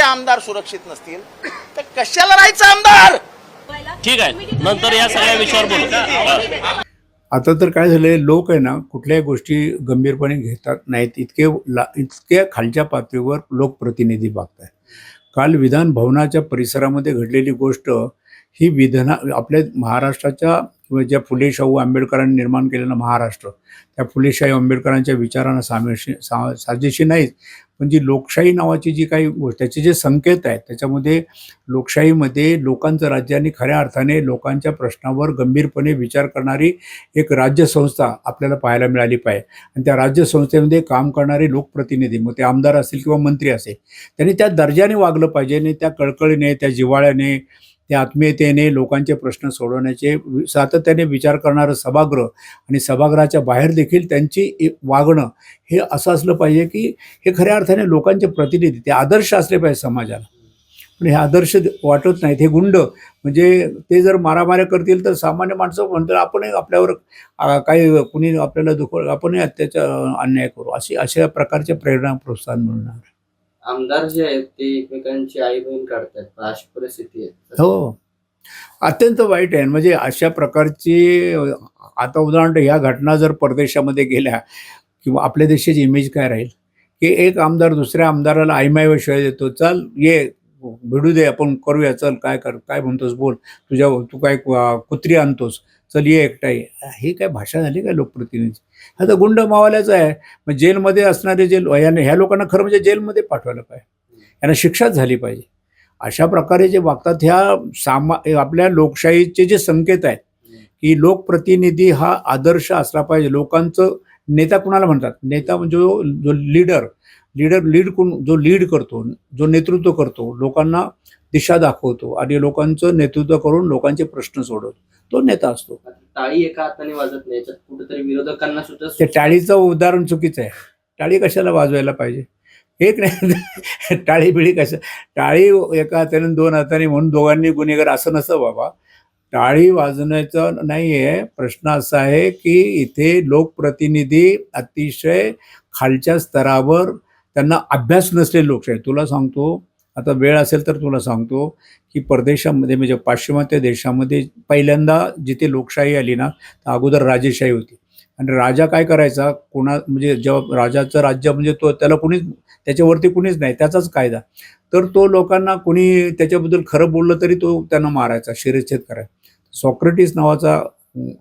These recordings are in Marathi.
ते आमदार सुरक्षित नसतील? तर कशाला राहायचं आमदार? ठीक आहे. नंतर या सगळ्या विषयावर बोलू. आता तर काय झालंय लोक आहे ना कुठल्याही गोष्टी गंभीरपणे घेतात नाहीत. इतके ला इतक्या खालच्या पातळीवर लोकप्रतिनिधी बघताय काल विधान भवनाच्या परिसरामध्ये घडलेली गोष्ट ही विधाना आपल्या महाराष्ट्राच्या किंवा ज्या फुले शाहू आंबेडकरांनी निर्माण केलेलं महाराष्ट्र त्या फुले शाहू आंबेडकरांच्या विचारांना सामेशी सा साजेशी नाहीच पण जी लोकशाही नावाची जी काही गोष्ट त्याचे जे संकेत आहेत त्याच्यामध्ये लोकशाहीमध्ये लोकांचं राज्य आणि खऱ्या अर्थाने लोकांच्या प्रश्नावर गंभीरपणे विचार करणारी एक राज्यसंस्था आपल्याला पाहायला मिळाली पाहिजे. आणि त्या राज्यसंस्थेमध्ये काम करणारे लोकप्रतिनिधी मग ते आमदार असतील किंवा मंत्री असेल त्यांनी त्या दर्जाने वागलं पाहिजे आणि त्या कळकळीने त्या जिव्हाळ्याने ते आत्मीयतेने लोकांचे प्रश्न सोडवण्याचे वि- सातत्याने विचार करणारं सभागृह आणि सभागृहाच्या बाहेर देखील त्यांची वागणं हे असं असलं पाहिजे की हे खऱ्या अर्थाने लोकांचे प्रतिनिधी ते आदर्श असले पाहिजे समाजाला. पण हे आदर्श वाटत नाहीत. हे गुंड म्हणजे ते जर मारामाऱ्या करतील तर सामान्य माणसं म्हणतात आपणही आपल्यावर काही कुणी आपल्याला दुखव आपणही अत्याचार अन्याय करू. अशी अशा प्रकारच्या प्रेरणा प्रोत्साहन मिळणार. आमदार जे आहेत ते एकमेकांची आई बहीण काढतात अशी परिस्थिती आहे. हो. अत्यंत वाईट आहे. म्हणजे अशा प्रकारची आता उदाहरण ह्या घटना जर परदेशामध्ये गेल्या किंवा आपल्या देशाची इमेज काय राहील? की एक आमदार दुसऱ्या आमदाराला आईमाय शिवाय देतो चल ये भिडू दे आपण करूया चल काय कर काय म्हणतोस बोल तुझ्या तू काय कुत्री आणतोस चल ये एकटाई ही काय भाषा झाली काय लोकप्रतिनिधी? हा तर गुंड मावाल्याचं आहे. मग जेलमध्ये असणारे जे याने ह्या लोकांना खरं म्हणजे जेलमध्ये पाठवायला पाहिजे. यांना शिक्षाच झाली पाहिजे. अशा प्रकारे जे वागतात ह्या सामा आपल्या लोकशाहीचे जे संकेत आहेत की लोकप्रतिनिधी हा आदर्श असला पाहिजे. लोकांचं नेता कुणाला म्हणतात? नेता म्हणजे जो जो लीडर लीडर लीड कोण जो लीड करतो जो नेतृत्व करतो लोकांना दिशा दाखवतो आणि लोकांचं नेतृत्व करून लोकांचे प्रश्न सोडवतो. तो नेता असतो. टाळी एका हाताने वाजत नाही याच्यात कुठेतरी विरोधकांना सुद्धा ते टाळीचं उदाहरण चुकीचं आहे. टाळी कशाला वाजवायला पाहिजे? एक नाही टाळी बिळी कशा टाळी एका हाताने दोन हाताने म्हणून दोघांनी गुन्हेगार असं नसतं बाबा. टाळी वाजवण्याचा नाही आहे प्रश्न असा आहे की इथे लोकप्रतिनिधी अतिशय खालच्या स्तरावर त्यांना अभ्यास नसलेले लोकशाही तुला सांगतो आता वेळ असेल तर तुला सांगतो की परदेशामध्ये म्हणजे पाश्चिमात्य देशामध्ये पहिल्यांदा जिथे लोकशाही आली ना तर अगोदर राजेशाही होती. आणि राजा काय करायचा? कोणा म्हणजे जेव्हा राजाचं राज्य म्हणजे तो त्याला कुणीच त्याच्यावरती कुणीच नाही त्याचाच कायदा. तर तो लोकांना कुणी त्याच्याबद्दल खरं बोललं तरी तो त्यांना मारायचा शिरच्छेद करायचा. सॉक्रेटिस नावाचा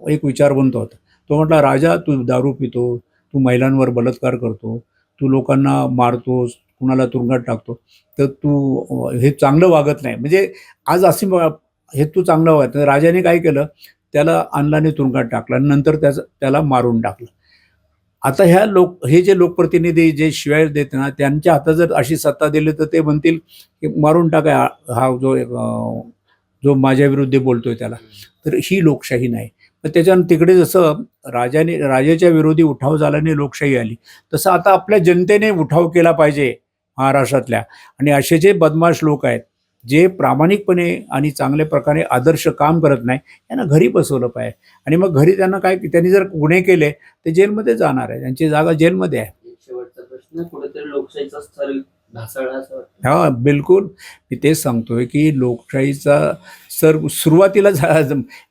एक विचारवंत होता. तो म्हटला राजा तू दारू पितो तू महिलांवर बलात्कार करतो तू लोकांना मारतोस कुणाला तुरुंगात टाकतो तर तू हे चांगलं वागत नाही. म्हणजे आज असे हे तू चांगलं वागत नाही. राजाने काय केलं? त्याला आणलाने तुरुंगात टाकलं आणि नंतर त्याचं त्याला मारून टाकलं. आता ह्या लोक हे जे लोकप्रतिनिधी जे शिवाय देत ना त्यांच्या हातात जर अशी सत्ता दिली तर ते म्हणतील की मारून टाका हा- जो एक, जो माझ्या विरुद्ध बोलतोय त्याला. तर ही लोकशाही नाही. तर त्याच्यानं तिकडे जसं राजाने राजाच्या विरोधी उठाव झाल्याने लोकशाही आली. तसं आता आपल्या जनतेने उठाव केला पाहिजे महाराष्ट्रातल्या. आणि असे जे बदमाश लोक आहेत जे प्रामाणिकपणे आणि चांगल्या प्रकारे आदर्श काम करत नाही यांना घरी बसवलं पाहिजे. आणि मग घरी त्यांना काय त्यांनी जर गुन्हे केले ते जेलमध्ये जाणार आहे. त्यांची जागा जेलमध्ये आहे. शेवटचा प्रश्न कुठेतरी लोकशाहीचा स्थल हा बिलकुल. मी तेच सांगतोय की लोकशाहीचा सर सुरुवातीला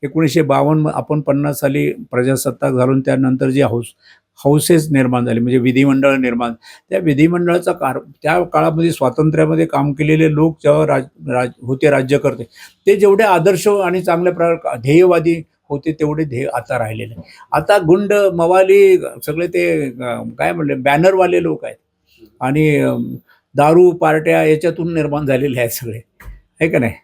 एकोणीसशे बावन्न आपण पन्नास साली प्रजासत्ताक घालून त्यानंतर जे हाऊस हाऊसेस निर्माण झाले म्हणजे विधिमंडळ निर्माण. त्या विधिमंडळाचा कार त्या काळामध्ये स्वातंत्र्यामध्ये काम केलेले लोक जेव्हा राज राज होते राज्यकर्ते ते जेवढे आदर्श आणि चांगल्या प्रकार ध्येयवादी होते तेवढे ध्येय आता राहिलेले. आता गुंड मवाली सगळे ते काय म्हणले बॅनरवाले लोक आहेत. आणि दारू पार्ट्या याच्यातून निर्माण झालेले आहेत सगळे. आहे का नाही?